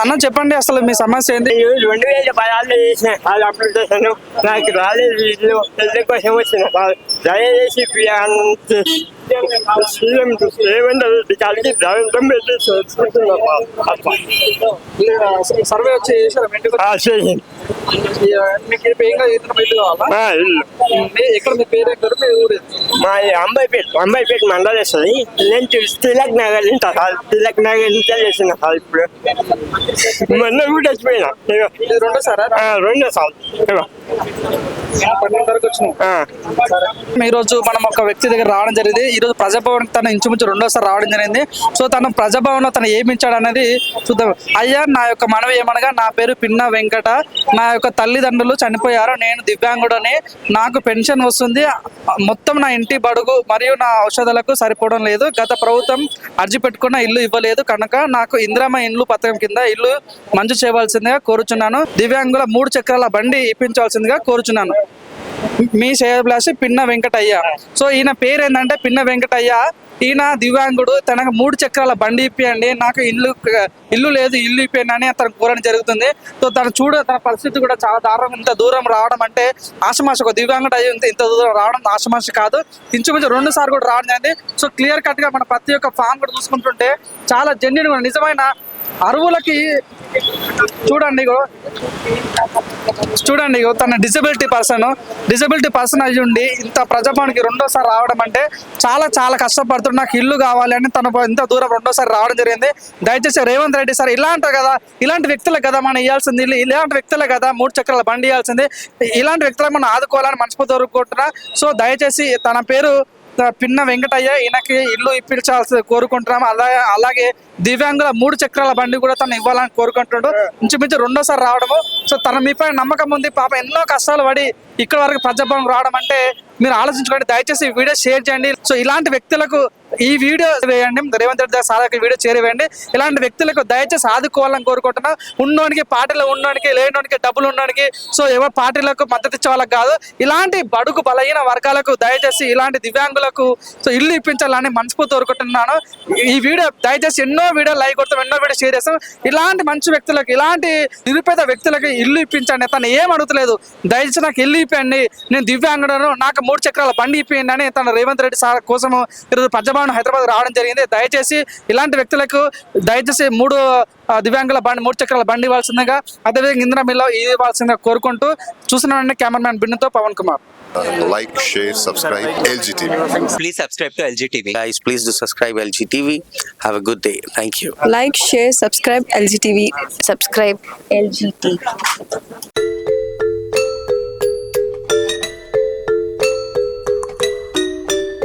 అన్న చెప్పండి అసలు మీ సమస్య నేను రెండు వేల పదాలు చేసిన కాల్ అప్లికేషన్ నాకు రాలేదు వీళ్ళు పెళ్ళి కోసం వచ్చిన దయచేసి సీఎం రేవంత్ రెడ్డి పెట్టి. సర్వే వచ్చి చేశారా? ఇల్లు. మీ- అంబాయిపేట అంబాయిపేట మండలి వస్తుంది నేను తిలక్ నగర్ కాల్ తిలక్ నగర్ ఇంత చేసిన కాల్ ఇప్పుడు. మొన్న కూడా వచ్చిపోయినా రెండో సారా రెండో సార్ ఈ రోజు మనం ఒక వ్యక్తి దగ్గర రావడం జరిగింది. ఈ రోజు ప్రజాభవన్ తన ఇంచుమించు రెండోసారి రావడం జరిగింది. సో తను ప్రజాభవన్లో తను ఏమి అనేది చూద్దాం. అయ్యా నా యొక్క మనవి ఏమనగా నా పేరు పిన్న వెంకట. నా యొక్క తల్లిదండ్రులు చనిపోయారు. నేను దివ్యాంగుడని. నాకు పెన్షన్ వస్తుంది. మొత్తం నా ఇంటి బడుగు మరియు నా ఔషధాలకు సరిపోవడం లేదు. గత ప్రభుత్వం అర్జీ పెట్టుకున్న ఇల్లు ఇవ్వలేదు కనుక నాకు ఇందిరామ ఇండ్లు పథకం కింద ఇల్లు మంజూరు చేయవలసిందిగా కోరుచున్నాను. దివ్యాంగుల మూడు చక్రాల బండి ఇప్పించవలసిందిగా కోరుచున్నాను. మీ శ్రేయభిలాషి పిన్న వెంకటయ్య. సో ఈయన పేరు ఏంటంటే పిన్న వెంకటయ్య. ఈయన దివ్యాంగుడు తనకు మూడు చక్రాల బండి ఇప్పియండి నాకు ఇల్లు ఇల్లు లేదు ఇల్లు ఇప్పియండి అని అతను కోరడం జరుగుతుంది. సో తను చూడ తన పరిస్థితి కూడా చాలా దారుణం ఇంత దూరం రావడం అంటే ఆశమాష ఒక దివ్యాంగుడు అయ్యి ఇంత దూరం రావడం ఆశమాష కాదు. ఇంచుమించు రెండు సార్లు కూడా రావడం జరిగింది. సో క్లియర్ కట్గా మన ప్రతి ఒక్క ఫామ్ కూడా చూసుకుంటుంటే చాలా జెన్యున్ నిజమైన అరువులకి చూడండి చూడండి ఇగో తన డిజబిలిటీ పర్సన్ డిజబిలిటీ పర్సన్ అయ్యి ఉండి ఇంత ప్రజాభవన్కి రెండోసారి రావడం అంటే చాలా చాలా కష్టపడుతుంది నాకు ఇల్లు కావాలి అని తను ఇంత దూరం రెండోసారి రావడం జరిగింది. దయచేసి రేవంత్ రెడ్డి సార్ ఇలాంటి కదా ఇలాంటి వ్యక్తులకు కదా మనం ఇవ్వాల్సింది ఇలాంటి వ్యక్తులే కదా మూడు చక్రాల బండి ఇవ్వాల్సింది ఇలాంటి వ్యక్తులకు మనం ఆదుకోవాలని మనస్ఫూర్తి కోరుకుంటున్నా. సో దయచేసి తన పేరు పిన్న వెంకటయ్య ఈయనకి ఇల్లు ఇప్పించాల్సి కోరుకుంటున్నాం అలాగే అలాగే దివ్యాంగుల మూడు చక్రాల బండి కూడా తను ఇవ్వాలని కోరుకుంటున్నాడు ఇంచుమించు రెండోసారి రావడము. సో తన మీపై నమ్మకం ఉంది. పాప ఎన్నో కష్టాలు పడి ఇక్కడ వరకు ప్రజాభవన్ రావడం అంటే మీరు ఆలోచించుకోండి. దయచేసి ఈ వీడియో షేర్ చేయండి. సో ఇలాంటి వ్యక్తులకు ఈ వీడియో వేయండి రేవంత్ రెడ్డి సార్ వీడియో చేరేవేయండి. ఇలాంటి వ్యక్తులకు దయచేసి ఆదుకోవాలని కోరుకుంటున్నా. ఉన్నోనికి పార్టీలో ఉన్నోనికి లేనోనికి డబ్బులు ఉన్నోనికి సో ఎవరు పార్టీలకు మద్దతు ఇచ్చే వాళ్ళకి కాదు. ఇలాంటి బడుగు బలహీన వర్గాలకు దయచేసి ఇలాంటి దివ్యాంగులకు సో ఇల్లు ఇప్పించాలని మనస్ఫూర్తి కోరుకుంటున్నాను. ఈ వీడియో దయచేసి ఎన్నో వీడియో లైక్ కొడతాం ఎన్నో వీడియో షేర్ చేస్తాం. ఇలాంటి మంచి వ్యక్తులకు ఇలాంటి నిరుపేద వ్యక్తులకు ఇల్లు ఇప్పించండి. తను ఏం అడుగుతలేదు. దయచేసి నాకు ఇల్లు ఇప్పండి నేను దివ్యాంగుడను నాకు మూడు చక్రాల బండి ఇప్పియండి అని తన రేవంత్ రెడ్డి సార్ కోసం ఈరోజు పద్మభవన్ హైదరాబాద్ రావడం జరిగింది. దయచేసి ఇలాంటి వ్యక్తులకు దయచేసి మూడు దివ్యాంగుల బండి మూడు చక్రాల బండి ఇవ్వాల్సిందిగా అదేవిధంగా ఇంద్ర మిల్లో ఇవ్వాల్సిందిగా కోరుకుంటూ చూస్తున్నానండి cameraman బిన్నుతో Pavan Kumar. Like share subscribe LG TV please subscribe to LG TV guys please do subscribe LG TV have a good day thank you like share subscribe LG TV subscribe LG TV